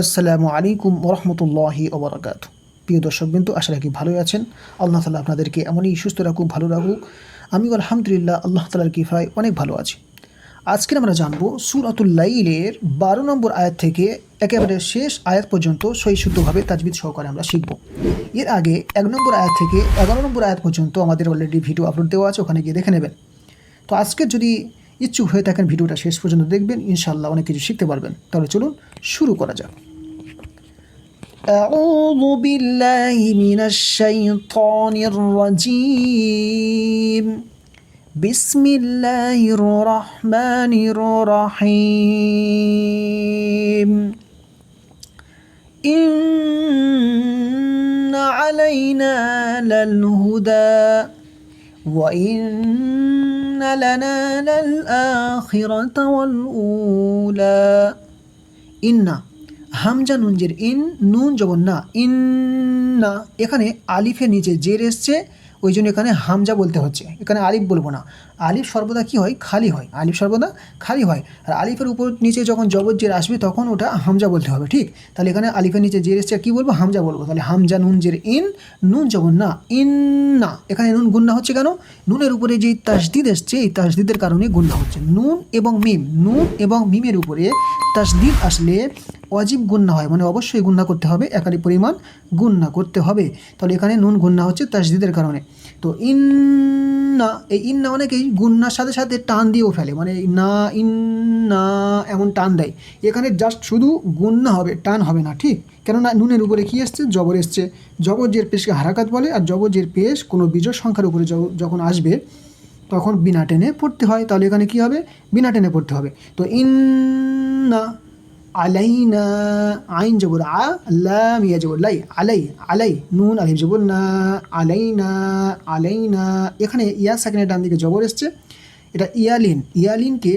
আসসালামু আলাইকুম ওরহমতুল্লাহি ওবরাকাত। প্রিয় দর্শকবৃন্দ আশা রাখি ভালোই আছেন। আল্লাহ তালা আপনাদেরকে এমনই সুস্থ রাখুক, ভালো রাখুক। আমি আলহামদুলিল্লাহ আল্লাহ তালার কিফায় অনেক ভালো আছি। আজকে আমরা জানব সুরাতুল্লাইলের বারো নম্বর আয়াত থেকে একেবারে শেষ আয়াত পর্যন্ত সই শুদ্ধভাবে তাজবিদ সহকারে আমরা শিখব। এর আগে এক নম্বর আয়াত থেকে এগারো নম্বর আয়াত পর্যন্ত আমাদের অলরেডি ভিডিও আপলোড দেওয়া আছে, ওখানে গিয়ে দেখে নেবেন। তো আজকে যদি ইচ্ছুক হয়ে থাকেন ভিডিওটা শেষ পর্যন্ত দেখবেন ইনশাল্লাহ অনেক কিছু শিখতে পারবেন তাহলে চলুন শুরু করা যাক أعوذ بالله من الشيطان الرجيم بسم الله الرحمن الرحيم إن علينا للهدى وإن لنا للآخرة والأولى ইন্না হামজা নুনজের ইন নুন জবর না ইন্না এখানে আলিফের নিচে জের এসছে ওই জন্য এখানে হামজা বলতে হচ্ছে এখানে আলিফ বলবো না আলিফ সর্বদা কি হয়? খালি হয়। আলিফ সর্বদা খালি হয়। আর আলিফের উপর নিচে যখন জবর জের আসবে, তখন ওটা হামজা বলতে হবে, ঠিক? তাহলে এখানে আলিফের নিচে জের এসছে, কী বলব? হামজা বলব। তাহলে হামজা নুন জের ইন, নুন জবর না ইন না এখানে নুন গুন্না হচ্ছে কেন? নুনের উপরে যে তাসদিদ এসছে, এই তাসদিদের কারণে গুন্না হচ্ছে। নুন এবং মিম, নুন এবং মিমের উপরে তাসদিদ আসলে অজীব গুন্না হয়। মানে অবশ্যই গুন্না করতে হবে একালি পরিমাণ গুন্না করতে হবে। তাহলে এখানে নুন গুন্না হচ্ছে তাসদিদের কারণে। তো ইন্না, এই ইন্না অনেকেই গুন্নার সাথে সাথে টান দিয়েও ফেলে। মানে না ইন্না এমন টান দেয়। এখানে জাস্ট শুধু গুন্না হবে, টান হবে না, ঠিক? কেননা নুনের উপরে কী এসছে? জবর এসছে। জবর পেশকে হারাকাত বলে, আর জবর পেশ কোনো বিজয় সংখ্যার উপরে যখন আসবে, তখন বিনা টেনে পড়তে হয়। তাহলে এখানে কি হবে? বিনা টেনে পড়তে হবে। তো ইন্না আলাইনা আইন জবর আ লাম ইয়া জবর লাই আলাই আলাই নুন আলিফ জবর না আলাইনা আলাইনা এখানে ইয়া সেকেন্ডের ডান দিকে জবর এসছে। এটা ইয়ালিন। ইয়ালিনকে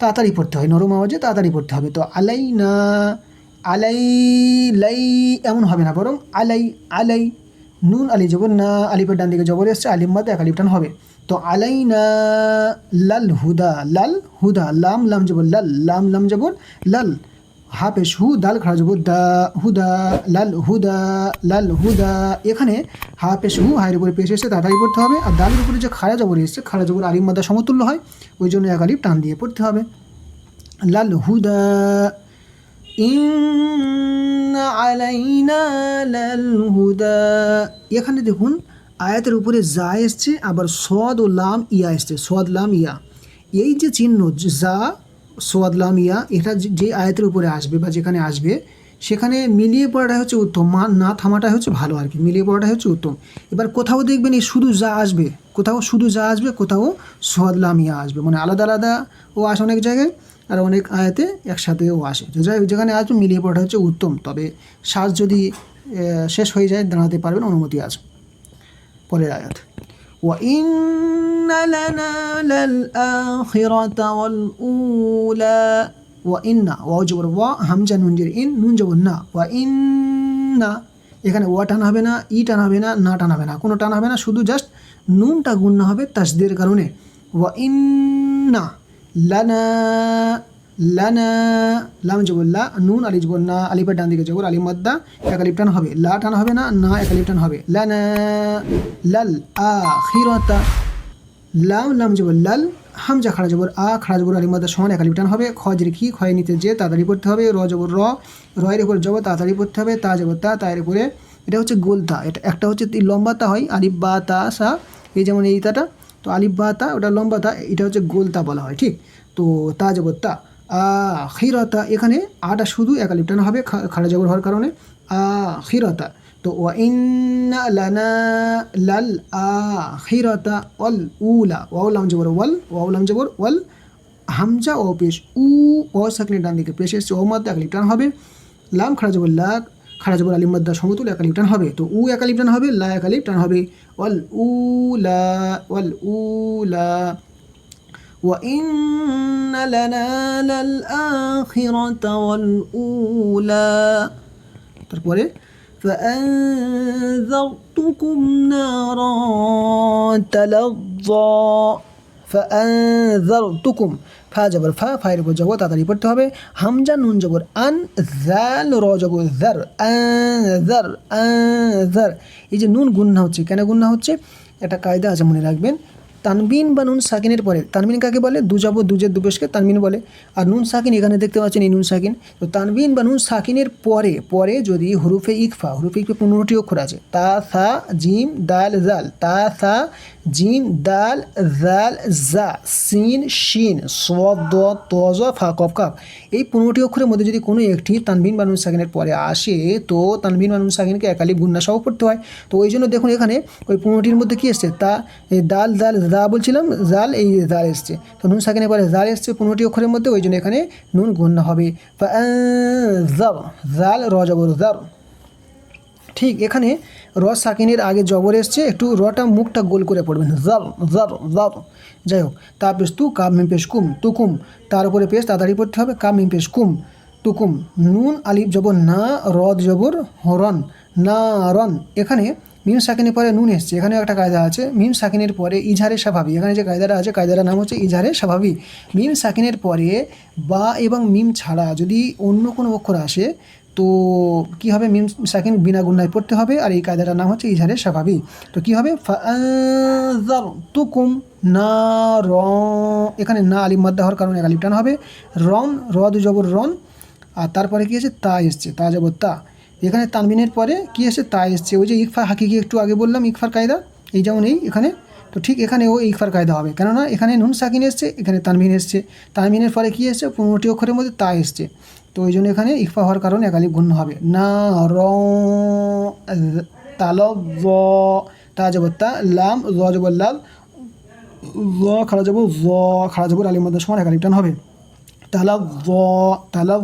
তাড়াতাড়ি পড়তে হয়, নরম আওয়াজে তাড়াতাড়ি পড়তে হবে। তো আলাইনা, আলাই, লাই এমন হবে না, বরং আলাই আলাই। নুন আলি জবর না আলিফের ডান দিকে জবর এসছে আলিম মাদে এক আলিফ টান হবে। তো আলাইনা, লাল হুদা লাল হুদা, লাম লাম জবর, লাল, লাম লাম জবর, লাল। হাফেশ হু দাল খাড়া জবর দা হুদা, লাল হুদা লাল হুদা। এখানে হাফেশ হু হায়ের উপরে পেশ এসে তাড়াতাড়ি পড়তে হবে আর দালের উপরে যে খাড়া জবর এসছে খাড়া জবর আলিম মাদা সমতুল্য হয়, ওই জন্য এক আলিফ টান দিয়ে পড়তে হবে। লাল হুদা ইন আলাইনা লাল হুদা। এখানে দেখুন আয়াতের উপরে যা এসছে, আবার সদ ও লাম ইয়া এসছে সদ লাম ইয়া। এই যে চিহ্ন, যে যা সোয়াদ লাম ইয়া এটা যে- আয়াতের উপরে আসবে বা যেখানে আসবে, সেখানে মিলিয়ে পড়াটা হচ্ছে উত্তম। মা, না থামাটাই হচ্ছে ভালো আর কি, মিলিয়ে পড়াটা হচ্ছে উত্তম। এবার কোথাও দেখবেন এই শুধু যা আসবে, কোথাও শুধু যা আসবে, কোথাও সোয়াদলামিয়া আসবে। মানে আলাদা আলাদা ও আসে অনেক জায়গায়, আর অনেক আয়াতে একসাথেও আসে। যেখানে আসবে, মিলিয়ে পড়াটা হচ্ছে উত্তম। তবে শ্বাস যদি শেষ হয়ে যায়, দাঁড়াতে পারবেন, অনুমতি আছে। পরের আয়াত। وإن لنا للآخرة والأولى وإن ওয়াও জবর ওয়া হামজা নুন জের ইন নুন জবর না ওয়া ইন্না এখানে ওয়া টান হবে না ই টান হবে না না টান হবে না কোনো টান হবে না শুধু জাস্ট নুনটা গুণ্য হবে তাসদের কারণে ওয়া ইন্না লানা লানা লাম জবর লা নুন আলি জবর না আলিফের ডান দিকে জবর আলিম মাদ্দা এক হবে লা টান হবে না না এক আলিফ টান হবে লানা লাল আখিরাতা লাম লাম জবর লাল হামজা খাড়া জবর আ খাড়া জবর আলিম মাদ্দা সমান এক আলিফ টান হবে খ জের কি খয়ে নিতে যে তাড়াতাড়ি পড়তে হবে র জবর র রয়ের উপর জবর তাড়াতাড়ি পড়তে হবে তা জবর তা তায়ের উপরে এটা হচ্ছে গোলতা এটা একটা হচ্ছে লম্বা তা হয় আলিফ বা তা সা এই যেমন এই তাটা তো আলিফ বা তা ওটা লম্বা তা এটা হচ্ছে গোলতা বলা হয় ঠিক তো তা জবর তা আ খিরতা এখানে আটা শুধু এক আলিফ হবে খাড়া জবর হওয়ার কারণে। আ খিরতা তো ওয়া ইন্না লানা লাল আ খিরতা ওয়াল উলা ওয়াও লাম জবর ওয়াল ওয়াও লাম জবর ওয়াল হামজা ও পেশ, উ ও সাকনের ডান দিকে পেশ এসছে, ও মাদ্দা এক আলিফ হবে। লাম খাড়া জবর লাক খাড়া জবর আলিম মাদ্দা সমতুল এক হবে, তো উ এক হবে, লা এক আলিফ টান হবে, ওয়াল উলা ওয়াল উলা। وإن لنا للآخرة والأولى তারপরে فأنذرتكم نارا تلظى ফাআনজারতুকুম ফা জবর ফা ফায়ের উপর জবর তাড়াতাড়ি পড়তে হবে হামজা নুন জবর আন জাল র জবর জার আনজার আনজার এই যে নুন গুন্না হচ্ছে কেন গুন্না হচ্ছে একটা কায়দা আছে মনে রাখবেন তানবিন বা নুন সাকিনের পরে, তানবিন কাকে বলে? দু যাব দুজের দুপেশকে তানবিন বলে। আর নুন সাকিন, এখানে দেখতে পাচ্ছেন এই নুন সাকিন। তো তানবিন বা নুন সাকিনের পরে পরে যদি হুরুফে ইকফা হুরুফে ইকফা পনেরোটি অক্ষর আছে। তা, সা, জিম, দাল, জাল। তা, সা, জিম, দাল, জাল, জা, সিন, শিন সদ তজ ফা, কফ কাপ এই পনেরোটি অক্ষরের মধ্যে যদি কোনো একটি তানবিন বা নুন সাকিনের পরে আসে, তো তানবিন বা নুন সাকিনকে একালি গুন্না সহ পড়তে হয়। তো ওই জন্য দেখুন এখানে ওই পনেরোটির মধ্যে কী এসছে? তা দাল দাল দা বলছিলাম, জাল এই জাল এসছে। তো নুন সাকিনের পরে জাল এসছে পনেরোটি অক্ষরের মধ্যে, ওই জন্য এখানে নুন গুন্না হবে। জাল র জবর জাল ঠিক এখানে র সাকিনের আগে জবর এসছে, একটু রটা মুখটা গোল করে পড়বেন। জাল জাল জাল যাই হোক, তা পেশ তু কাপ মিম কুম তুকুম তার উপরে পেশ তাড়াতাড়ি পড়তে হবে কাপ মিম কুম তুকুম নুন, আলিফ জবর, না, রদ জবর হরন না রন এখানে মিম সাকিনের পরে নুন এসছে। এখানে একটা কায়দা আছে। মিম সাকিনের পরে ইঝারে স্বাভাবিক এখানে যে কায়দাটা আছে, কায়দাটার নাম হচ্ছে ইঝারে স্বাভাবিক মিম সাকিনের পরে বা এবং মিম ছাড়া যদি অন্য কোনো অক্ষর আসে, তো কী হবে? মিম সাকিন বিনা গুন্নায় পড়তে হবে আর এই কায়দাটার নাম হচ্ছে ইঝারে স্বাভাবিক তো কী হবে? তুকুম না র এখানে না আলিম মাদ্দা হওয়ার কারণে আলিফ টান হবে। রন র দু জবর, রন। আর তারপরে কী আছে? তা এসছে। তা, জবর, তা। এখানে তানবিনের পরে কী এসে তা এসছে? ওই যে ইকফার হাকিকি একটু আগে বললাম, ইকফার কায়দা, এই যেমন এই এখানে। তো ঠিক এখানে ও ইকফার কায়দা হবে। কেননা এখানে নুন সাকিন এসছে, এখানে তানবিন এসছে। তানবিনের পরে কী এসছে? পনেরোটি অক্ষরের মধ্যে তা এসছে। তো ওই জন্য এখানে ইকফা হওয়ার কারণে একালি গুণ হবে। না র তাল তা যাব তা লাম র যাব লাল র খাড়া যাব র খাড়া যাব আলির মধ্যে সমান হবে। তালা ব তালা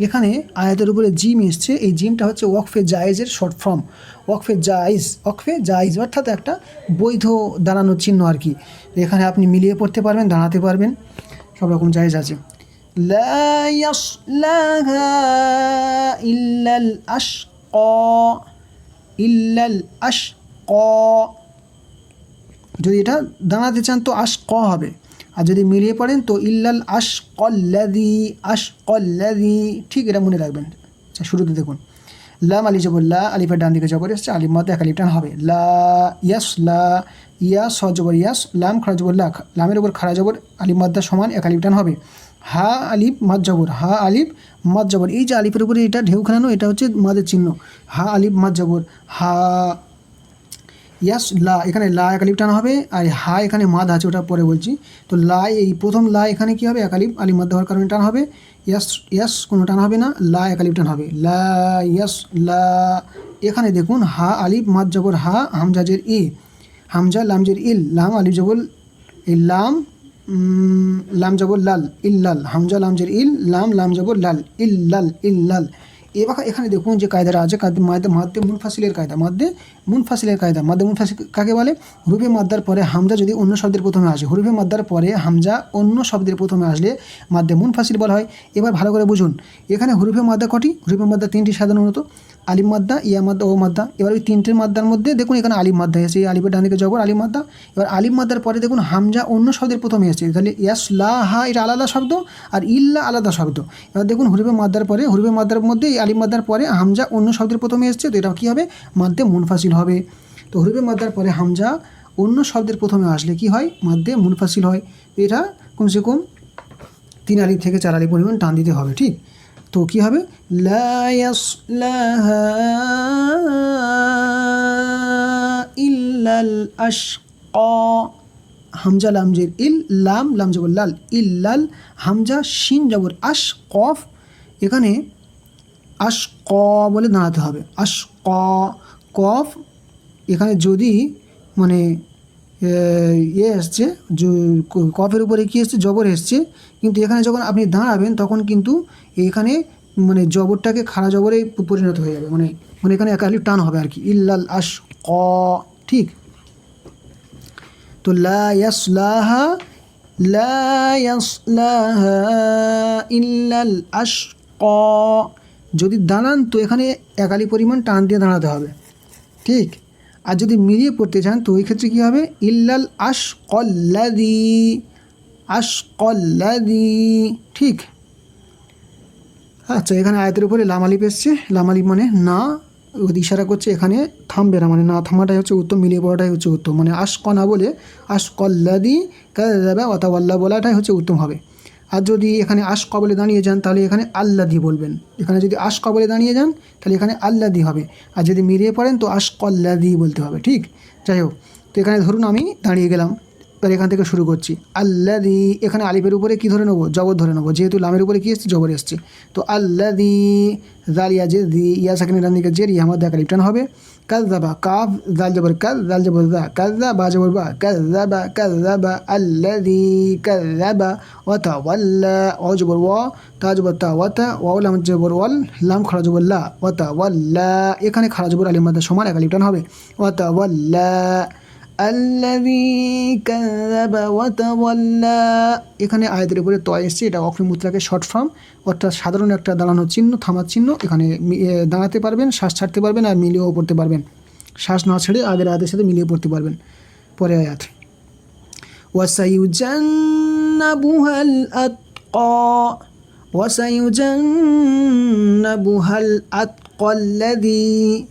এখানে আয়াতের উপরে জিম এসছে। এই জিমটা হচ্ছে ওয়কফে জায়েজের শর্ট ফর্ম। ওয়কফে জায়েজ ওয়কফে জায়েজ অর্থাৎ একটা বৈধ দাঁড়ানোর চিহ্ন আর কি। এখানে আপনি মিলিয়ে পড়তে পারবেন দাঁড়াতে পারবেন। সব রকম জায়েজ আছে। ইল্লাল আশক ইল্লাল আশক। যদি এটা দাঁড়াতে চান তো আশ ক হবে। আর যদি মিলিয়ে পড়েন তো ইল্লাল আশ কল্লাদি আশ কল্লাদি ঠিক এটা মনে রাখবেন। আচ্ছা শুরুতে দেখুন। লাম আলি জবর লা আলিফের ডান দিকে জবর এসছে, আলিফ মধ্যে এক আলিফ টান হবে। লা ইয়াস লা ইয়াস জবর ইয়াস, লাম খাড়া জবর লা, লামের উপর খাড়া জবর, আলিফ মাদ্দা সমান এক আলিফ টান হবে। হা আলিফ মাদ জবর, হা আলিফ মাদ জবর। এই যে আলিফের উপরে এটা ঢেউ খেলানো, এটা হচ্ছে মাদের চিহ্ন। হা আলিফ মাদ জবর, হা ইয়াস লা এখানে লা একালিপ টানা হবে আর হা এখানে মাদ আছে, ওটা পরে বলছি। তো লা এই প্রথম লা এখানে কী হবে? একালিপ আলিপ মাদ হওয়ার কারণে টান হবে। ইয়াস ইয়াস কোনো টান হবে না লা একালিপ টান হবে। লা ইয়াস লা এখানে দেখুন হা আলিফ মাদ জবর হা হামজাজের ই হামজা লামজের ইল, লাম আলিফ জবর এই লাম লাম জবর লাল, ইল লাল। হামজা লামজের ইল, লাম লাম জবর লাল, ইল লাল ইল্লাল ইল্লাল এবার এখানে দেখুন যে কায়দাটা আছে মাদ্দে মুনফাসিলের কায়দা মাদ্দে মুনফাসিলের কায়দা মাদ্দে মুনফাসিল কাকে বলে? হুরুফে মাদ্দার পরে হামজা যদি অন্য শব্দের প্রথমে আসে, হুরুফে মাদ্দার পরে হামজা অন্য শব্দের প্রথমে আসলে মাদ্দে মুনফাসিল বলা হয়। এবার ভালো করে বুঝুন, এখানে হুরুফে মাদ্দা কটি? হুরুফে মাদ্দা তিনটি সাধারণত। আলিম মাদ্দা, ইয়া মাদ্দা, ও মাদ্দা। এবার ওই তিনটের মাদ্দার মধ্যে দেখুন এখানে আলিম মাদ্দা এসেছে, এই আলিফের ডান দিকে আলিম মাদ্দা। এবার আলিম মাদ্দার পরে দেখুন হামজা অন্য শব্দের প্রথমে এসেছে। তাহলে ইয়াস, লা, হা, এটা আলাদা শব্দ আর ইল্লা আলাদা শব্দ। এবার দেখুন হুরুফে মাদ্দার পরে, হুরুফে মাদ্দার মধ্যে এই আলিম মাদ্দার পরে হামজা অন্য শব্দের প্রথমে এসেছে, তো এটা কী হবে? মাদ্দে মুনফাসিল হবে। তো হুরুফে মাদ্দার পরে হামজা অন্য শব্দের প্রথমে আসলে কি হয়? মাদ্দে মুনফাসিল হয়। এটা কমসে কম তিন আলি থেকে চার আলি পরিমাণ টান দিতে হবে, ঠিক? তো কী হবে? ইল্লাল আশক। হামজা লামজের ইল, লাম লাম জবর লাল, ইল্লাল, হামজা, শিন জবর আশ কফ এখানে আশ ক বলে দাঁড়াতে হবে। আশ ক কফ, এখানে যদি মানে ইয়ে এসছে কফের উপরে কী এসছে, জবর এসছে। কিন্তু এখানে যখন আপনি দাঁড়াবেন, তখন কিন্তু এখানে মানে জবরটাকে খাড়া জবরে পরিণত হয়ে যাবে। মানে মানে এখানে একালি টান হবে আর কি। ইল্লাল আশ ক ঠিক? তো লা ইয়াসলাহা লা ইয়াসলাহা ইল্লাল আশ ক যদি দাঁড়ান, তো এখানে একালি পরিমাণ টান দিয়ে দাঁড়াতে হবে। ঠিক? আর যদি মিলিয়ে পড়তে চান, তো ওই ক্ষেত্রে কী হবে? ইল্লাল আশ কল্লাদি আশ কল্লাদি ঠিক। আচ্ছা এখানে আয়তের উপরে লামালিপ এসছে। লামালিপ মানে না ইশারা করছে এখানে থামবে না মানে না থামাটাই হচ্ছে উত্তম, মিলিয়ে পড়াটাই হচ্ছে উত্তম। মানে আশক না বলে আশ কল্লাদি কাদা অতাওয়াল্লা বলাটাই হচ্ছে উত্তম হবে। আর যদি এখানে আশ কবলে দাঁড়িয়ে যান, তাহলে এখানে আল্লাদি বলবেন। এখানে যদি আশ কবলে দাঁড়িয়ে যান, তাহলে এখানে আল্লাদি হবে। আর যদি মিলিয়ে পড়েন, তো আশ কল্লাদি বলতে হবে, ঠিক? যাই হোক, তো এখানে ধরুন আমি দাঁড়িয়ে গেলাম। এবার এখান থেকে শুরু করছি। আল্লাদি এখানে আলিফের উপরে কি ধরে নেব? জবর ধরে নেব। যেহেতু লামের উপরে কি এসছে? জবর এসছে। তো আল্লাদি জালিয়া যে দি ইয়া সাকিনে ডান দিকে জের ইয়া মধ্যে কালিপটান হবে। কাজাবা কাফ জাল জবর কাজ জাল জবর দা কাজা বা জবর, বা। কাজাবা কাজাবা আল্লাদি কাজাবা ওয়াতা ওয়াল্লা ও জবর, ওয়া। তা জবর, তা ওয়াতা ওয়াও লাম জবর, ওয়াল, লাম খাড়া জবর, লা ওয়াতা ওয়াল্লা এখানে খাড়া জবর আলির মধ্যে সমান একালিপটান হবে। ওয়াতা ওয়াল্লা আল্লাযী কাযাবা ওয়া তাওয়াল্লা এখানে আয়াতের উপরে তয় এসছে এটা অফি মুতলাকের শর্ট ফর্ম অর্থাৎ সাধারণ একটা দাঁড়ানোর চিহ্ন থামার চিহ্ন এখানে মি- এ, দাঁড়াতে পারবেন শ্বাস ছাড়তে পারবেন আর মিলিয়েও পড়তে পারবেন শ্বাস না ছেড়ে আগের আয়াতের সাথে মিলিয়ে পড়তে পারবেন পরে আয়াত وسيجنبها الأتقى وسيجنبها الأتقى الذي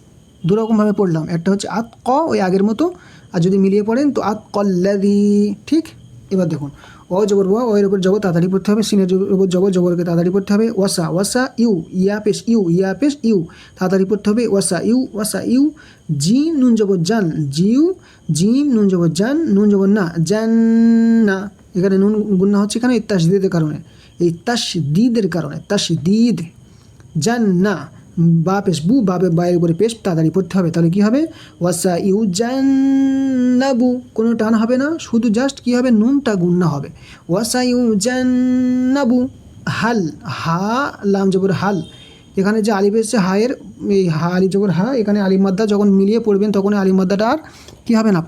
দুরকমভাবে পড়লাম একটা হচ্ছে আতক ওই আগের মতো আর যদি মিলিয়ে পড়েন, তো আতকল্লাদি ঠিক? এবার দেখুন অ জবর ও এর উপর জবর, তাড়াতাড়ি পড়তে হবে, সিনের উপর জবর, জবরকে তাড়াতাড়ি পড়তে হবে, ওয়াসা ওয়াসা, ইউ, ইয়া, পেশ, ইউ, ইয়া, পেশ, ইউ, তাড়াতাড়ি পড়তে হবে, ওয়াসা, ইউ ওয়াসা, ইউ জি নুন, জবর, জান, জিউ জিম নুন, জবর, জান, নুন, জবর, না, জান, না, এখানে নুন গুন্না হচ্ছে এখানে, এই তাসদিদের কারণে, এই তাসদিদের কারণে, তাসদিদ জান্না বা পেশ বু বায়ের উপরে পেশ, তাড়াতাড়ি পড়তে হবে। তাহলে কি হবে? ওয়াসা ইউ জান্নাবু কোনো টান হবে না, শুধু জাস্ট কি হবে? নুনটা গুন্না হবে। ওয়াসা ইউ জান্নাবু হাল, হা, লাম জবর হাল। এখানে যে আলিফ এসছে, হায়ের, এই হা, আলিফ জবর হা, এখানে আলিম মাদ্দা যখন মিলিয়ে পড়বেন, তখন আলিম মাদ্দাটা আর কী হবে না?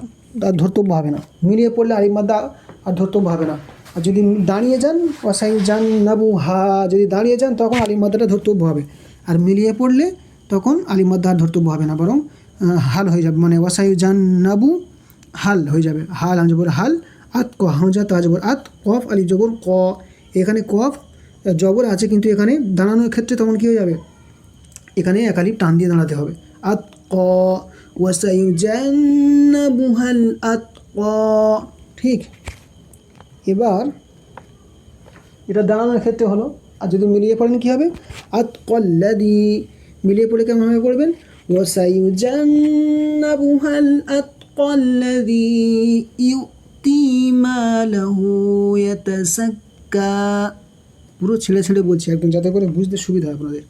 আর ধর্তব্য হবে না। মিলিয়ে পড়লে আলিম মাদ্দা আর ধর্তব্য হবে না। আর যদি দাঁড়িয়ে যান ওয়াসাই জান নাবু হা, যদি দাঁড়িয়ে যান, তখন আলিম মাদ্দাটা ধর্তব্য হবে। আর মিলিয়ে পড়লে তখন আলিম মাদ্দা আর ধর্তব্য হবে না, বরং হাল হয়ে যাবে। মানে ওয়াসাই জান নাবু হাল হয়ে যাবে। হাল আম জবর হাল, আত ক হামজা তা জবর আত, কফ আলি জবর ক। এখানে কফ জবর আছে কিন্তু এখানে দাঁড়ানোর ক্ষেত্রে তখন কী হয়ে যাবে? এখানে একালিপ টান দিয়ে দাঁড়াতে হবে। আত ক ওয়াসাইজান্নাবুহাল আত ক। ঠিক? এবার, এটা দাঁড়ানোর ক্ষেত্রে হলো আর যদি মিলিয়ে পড়েন কী হবে? আত কল্লাদি, মিলিয়ে পড়ে কেমনভাবে পড়বেন? আত কল্লাদি ইউতি মালাহু ইয়াতাসাক্কা। পুরো ছেড়ে ছেড়ে বলছি একদম, যাতে করে বুঝতে সুবিধা হয় আপনাদের।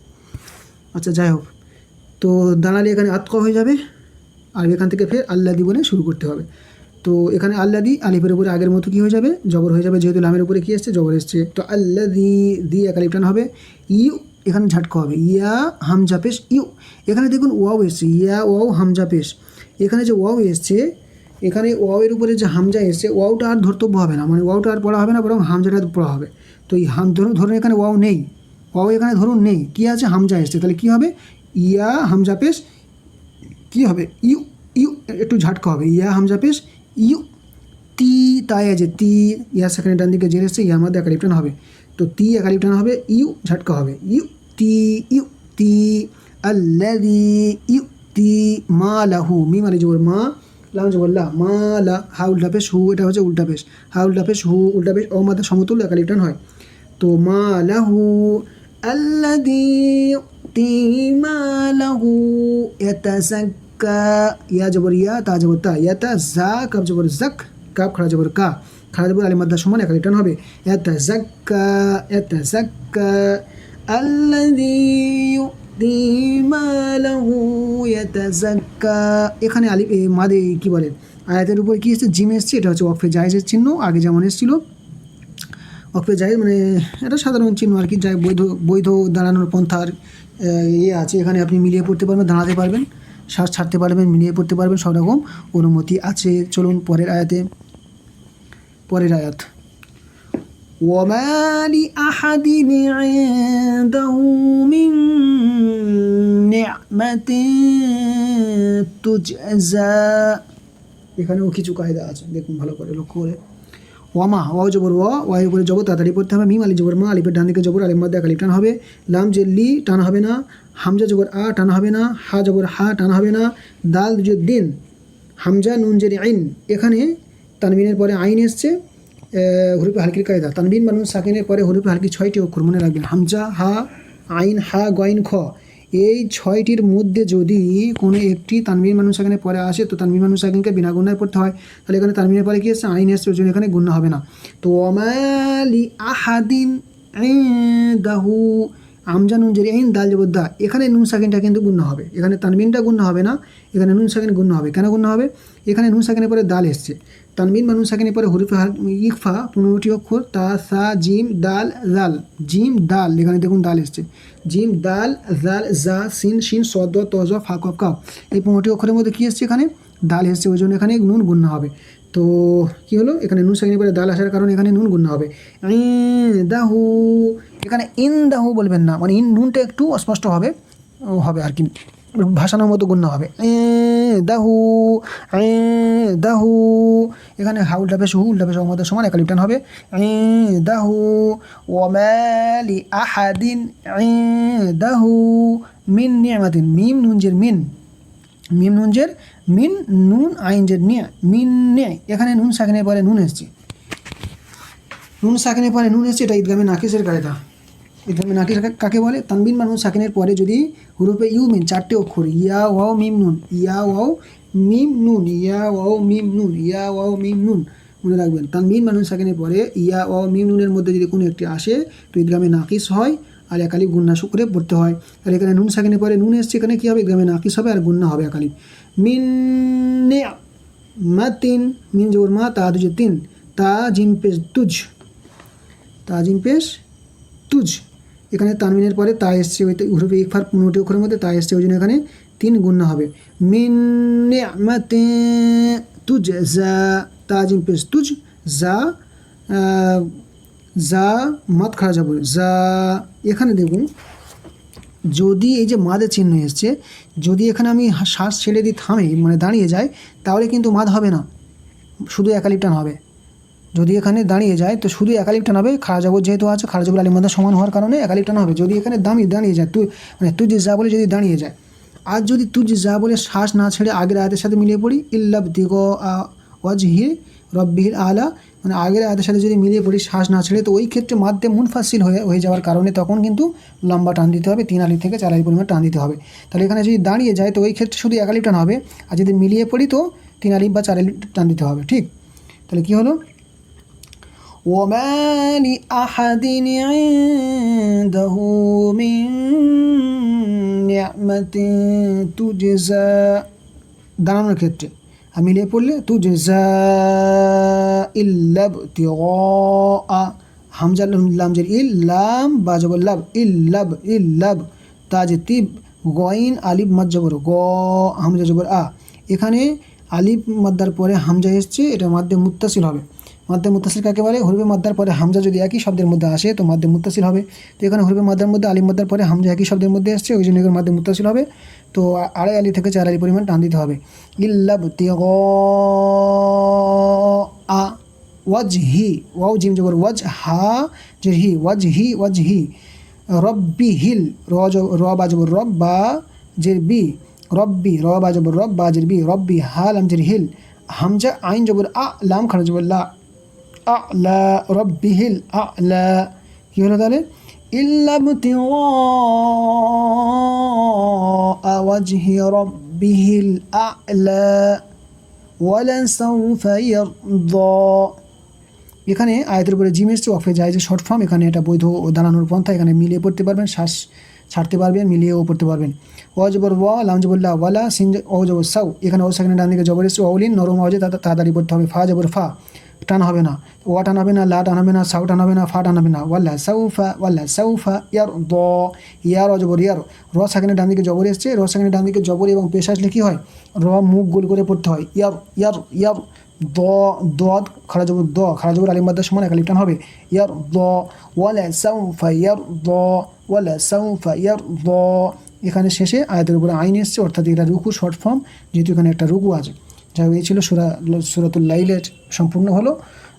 আচ্ছা যাই হোক। তো দাঁড়ালে এখানে আতক হয়ে যাবে। আর এখান থেকে ফের আল্লাদি বলে শুরু করতে হবে। তো এখানে আল্লাদি আলিফের উপরে আগের মতো কী হয়ে যাবে? জবর হয়ে যাবে, যেহেতু লামের উপরে কী এসছে? জবর এসছে। তো আল্লাদি দি এক আলিফটান হবে। ইউ এখানে ঝাটকা হবে। ইয়া হামজা পেশ ইউ এখানে দেখুন ওয়াও এসছে। ইয়া ওয়াও হামজা পেশ। এখানে যে ওয়াও এসছে, এখানে ওয়াওয়ের উপরে যে হামজা এসছে, ওয়াওটা আর ধর্তব্য হবে না। মানে ওয়াওটা আর পড়া হবে না, বরং হামজাটা পড়া হবে। তো এই হাম, ধরুন ধরুন এখানে ওয়াও নেই। ওয়াও এখানে ধরুন নেই। কী আছে? হামজা এসছে। তাহলে কী হবে? ইয়া হামজা পেশ, কী হবে? ইউ ইউ, একটু ঝাটকা হবে। ইয়া হামজা পেশ ইউ তি তাই আছে তি ইয়া সেখানে ডান দিকে জেনে এসছে মধ্যে একালিপটান হবে। তো তি একালিপটান হবে, ইউ ঝাটকা হবে। ইউ তি ইউ তি আল্লাদি ইউ তি মা লাহু মি মানে জবর মা, লাম জবর লা মা লা হা উল্টা পেশ, হু, এটা হচ্ছে উল্টা পেশ। হা উল্টা পেশ, হু, উল্টা পেশ ও মাথা সমতুল একালিপটান হয়। তো মা লাহু আল্লাদি ইউতি মালাহু ইয়াতাসাক্কা ইয়া জবর ইয়া তা জবর তা ইয়াতা জা কাব জবর জাক কাব খাড়া জবর কা খাড়া জবর মাদ্দা সমান একালি টান হবে ইয়াতাজাক্কা ইয়াতাজাক্কা আল্লাযী ইউতি মালাহু ইয়াতাজাক্কা এখানে আলিফ মাদে কি বলে? আয়াতের উপর কি এসেছে? জিম এসছে, এটা হচ্ছে ওয়াকফে জায়েজের চিহ্ন, আগে যেমন এসেছিল। অফে যায় মানে এটা সাধারণ চিহ্ন আর কি, যাই বৈধ বৈধ দাঁড়ানোর পন্থার ইয়ে আছে, এখানে আপনি মিলিয়ে পড়তে পারবেন, দাঁড়াতে পারবেন। শ্বাস ছাড়তে পারবেন মিলিয়ে পড়তে পারবেন সব রকম অনুমতি আছে চলুন পরের আয়াতে পরের আয়াত وما لأحد عنده من نعمة تجزى এখানেও কিছু কায়দা আছে দেখুন ভালো করে লক্ষ্য করে ওয়ামা, ওয়াও জবর ওয়া, ওয়াই উপরে জবর, তাড়াতাড়ি পড়তে হবে। মিম আলি জবর, মা আলিপের ডান দিকে জবর আলির মধ্যে একালিপ টান হবে। লাম জেল্লি টান হবে না। হামজা জবর, আ, টান হবে না। হা জবর, হা, টান হবে না। দাল যে দিন। হামজা, নুন, জেরি, আইন। এখানে তানবিনের পরে আইন এসছে হরুপে হালকির কায়দা। তানবিন মানুষ সাকিনের পরে হরুপে হালকি ছয়টি অক্ষর মনে রাখবেন। হামজা, হা, আইন, হা গইন খ। এই ছয়টির মধ্যে যদি কোনো একটি তানবিন মানুষ এখানে পরে আসে, তো তানবিন মানুষ সাকিনকে বিনা গুণায় পড়তে হয়। তাহলে এখানে তানবিনের পরে কি এসছে আইন এসছে ওই জন্য এখানে গুণা হবে না। তো অমালি আহাদিন দাহু আমজা নুন আইন দাল জবদ্দা। এখানে নুন সাকিনটা কিন্তু গুণ্য হবে। এখানে তানবিনটা গুণ্য হবে না, এখানে নুন সাকিন গুণ্য হবে। কেন গুণ্য হবে? এখানে নুন সাকিনের পরে দাল এসছে। তানবিন মানুষ সাকিনের পরে হরিফে হার ইকফা, পনেরোটি অক্ষর, তা, সা, জিম, দাল, জাল। জিম, দাল, এখানে দেখুন দাল এসছে। জিম, দাল, জাল, জা, সিন, শিন সদ তজ ফা কাপ। এই পনেরোটি অক্ষরের মধ্যে কী এসছে এখানে? দাল এসছে, ওই জন্য এখানে নুন গুণ্য হবে। তো কী হলো? এখানে নুন সেখানে পরে দাল আসার কারণে এখানে নুন গুণ্য হবে। দাহু এখানে ইন দাহু বলবেন না মানে ইন, নুনটা একটু অস্পষ্ট হবে হবে আর কি। ভাসানোর মতো গুণ হবে। এ দাহু এ দাহু। এখানে হা উল্টা পেশ, হু উল্টা পেশ মধ্যে সমান একালিপটান হবে। এ দাহু ওমালি আহাদিন, এ দাহু, মিন নিয়ামাতিন। মিম নুনজের মিন। মিম নুনজের মিন, নুন আইনজের নিয়ে, মিন নে এখানে নুন সাকিনের পরে নুন এসছে। নুন সাকিনের পরে নুন এসছে, এটা ঈদগামে নাকিসের কায়দা। ঈদগামে নাকিস কাকে বলে? তানবিন বা সাকিনের পরে যদি হুরুপে ইউ মিন চারটে অক্ষর, ইয়া, ওয়াও, মিম, নুন। ইয়া, ওয়াও, মিম, নুন। ইয়া, ওয়াও, মিম, নুন। ইয়া, ওয়াও, মিম, নুন। মনে রাখবেন, তানবিন মানুষ সাকিনের পরে ইয়া, ওয়াও, মিম, নুনের মধ্যে যদি কোনো একটি আসে, তো ঈদগামে নাকিস হয় আর একালি গুন্না শুক্রে পড়তে হয়। আর এখানে নুন সাকিনের পরে নুন এসছে, এখানে কী হবে? গ্রামে নাকিস হবে আর গুন্না হবে একালি। মিন মা তিন মিন জবর মা তা দুজে তিন। তা জিম পেশ তুজ। তা জিম পেশ তুজ। এখানে তানমিনের পরে তা এসছে ওই হরফে ইকফার পনেরোটি অক্ষরের মধ্যে তা এসছে ওই জন্য এখানে তিন গুণ্য হবে। মিন নিয়ামাতে তুজ জা তা জিম পেশ তুজ আহ, যা মাত খাওয়া যাবে যা এখানে দেখুন যদি এই যে মাদের চিহ্ন এসছে যদি এখানে আমি শ্বাস ছেড়ে দিই থামে মানে দাঁড়িয়ে যায় তাহলে কিন্তু মাদ হবে না। শুধু একালিপটান হবে। যদি এখানে দাঁড়িয়ে যায়, তো শুধু একালিপটান হবে খারা জবর যেহেতু আছে খারা জবর আলির মধ্যে সমান হওয়ার কারণে একালিপটান হবে যদি এখানে দামি দাঁড়িয়ে যায়, তুই মানে তুই যে বলে যদি দাঁড়িয়ে যায়। আর যদি তুই যে বলে শ্বাস না ছেড়ে আগের আয়াতের সাথে মিলিয়ে পড়ি, ইল্লাব দিগ ওয়াজহি রব্বিহির আলা মানে আগের আয়াতের সাথে যদি মিলিয়ে পড়ি শ্বাস না ছেড়ে, তো ওই ক্ষেত্রে মাধ্যে মুনফাসিল হয়ে হয়ে যাওয়ার কারণে তখন কিন্তু লম্বা টান দিতে হবে, তিন আলি থেকে চার আলি পরিমাণ টান দিতে হবে। তাহলে এখানে যদি দাঁড়িয়ে যায়, তো ওই ক্ষেত্রে শুধু এক টান হবে আর যদি মিলিয়ে পড়ি, তো তিন আলিপ বা চার আলিপ টান দিতে হবে, ঠিক? তাহলে কী হলো? وما لأحد عنده من نعمة تجزى দাঁড়ানোর ক্ষেত্রে আর মিলিয়ে পড়লে তুজা ইল্লাব তিগা হামজা লাম জের ইল্লাম বা জবর লাব ইল্লাব ইল্লাব তাজ তিব গইন আলিফ মাদ জবর গ হামজা জবর আ এখানে আলিফ মাদ্দার পরে হামজা এসছে এটা মাধ্যে মুত্তাসিল হবে মাধ্যে মুত্তাসিল কাকে বলে? হরফে মাদ্দার পরে হামজা যদি একই শব্দের মধ্যে আসে, তো মাধ্যে মুত্তাসিল হবে। তো এখানে হরফে মাদ্দার মধ্যে, আলিম মাদ্দার পরে হামজা একই শব্দের মধ্যে আসছে, ওই জন্য এখানে মাধ্যে মুত্তাসিল হবে। তো আড়াই আলি থেকে চার আলি পরিমাণ টান দিতে হবে। ইল্লাব আ ওয়াজ হি ওয়াও জিম জবর ওয়াজ হা জের হি ওয়াজ হি ওয়াজ হি রব্বি হিল র র রব বা জের বি রব্বি র বাজবর রব বা জের বি রব্বি হা লাম জের হিল হামজা আইন জবর আ, লাম খাড়া জবর আলা রব্বিহিল আলা কী হলো তাহলে? ইল্লাবতিওয়া ওয়াজহি রব্বিহিল আলা ওয়ালাসাউফ ইয়ারদা এখানে আয়তের উপরে জিম এসছে অফে যায় যে শর্ট ফর্ম এখানে এটা বৈধ ও দাঁড়ানোর পন্থা। এখানে মিলিয়ে পড়তে পারবেন, শ্বাস ছাড়তে পারবেন, মিলিয়েও পড়তে পারবেন। ওয়াজবর ওয়া লামজবুল্লাহ ওয়ালা সিন ওজবর সাউ। এখানে ও সেখানে ডান দিকে জবর এসছে অলিন নরম আওয়াজে তাড়াতাড়ি পড়তে হবে, ফা, জবর ফা। টান হবে না ওয়া টান হবে না, লা টান হবে না, সাউ টান হবে না, ফা টান হবে না। ওয়াল্লা সাউফা ওয়াল্লা সাউফা ইয়ার দ ইয়ার অজবর, ইয়ার। র সেখানে ডান দিকে জবর এসছে, র সেখানে ডান দিকে জবর এবং পেশ আসলে কী হয়? র মুখ গোল করে পড়তে হয়। ইয়ার ইয়ার ইয়ার, দ, দদ খাড়া জবর, দ খাড়া জবর আলিম মাদ্দার সমান একালিপটান হবে। ইয়ার দ ওয়ালা সাউফা ইয়ার দ ওয়ালা সাউফা ইয়ার দ এখানে শেষে আয়াতের উপরে আইন এসছে, অর্থাৎ এটা রুকু শর্ট ফর্ম, যেহেতু এখানে একটা রুকু আছে। যাই হয়েছিল সুরা, সুরাতুল লাইলের সম্পূর্ণ হলো।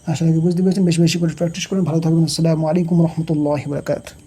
আশা করি বুঝতে পেরেছেন। বেশি বেশি করে প্র্যাকটিস করুন। ভালো থাকবেন। আসসালামু আলাইকুম রহমতুল্লাহ বরকাত